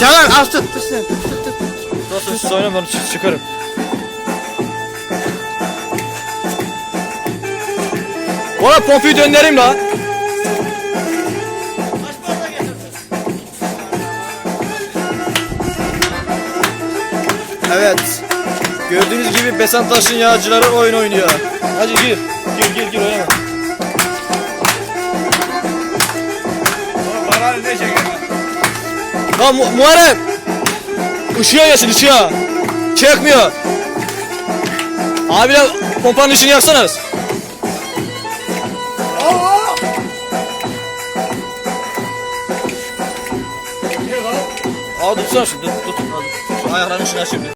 Canan az tut. Tut sen. Tut tut tut. Dostum siz oynayın ben çık- çıkarım. Bana pompiyi döndüreyim la. Evet. Gördüğünüz gibi Besantaş'ın yağcıları oyun oynuyor. Hadi gir. Gir gir gir Lan Mu Muharrem. Işığa geçin ışığa. Çekmiyor. Abiler pompanın işini yapsanız. Aa tutsana şimdi tut tut. Ayaklarını şuna şimdi.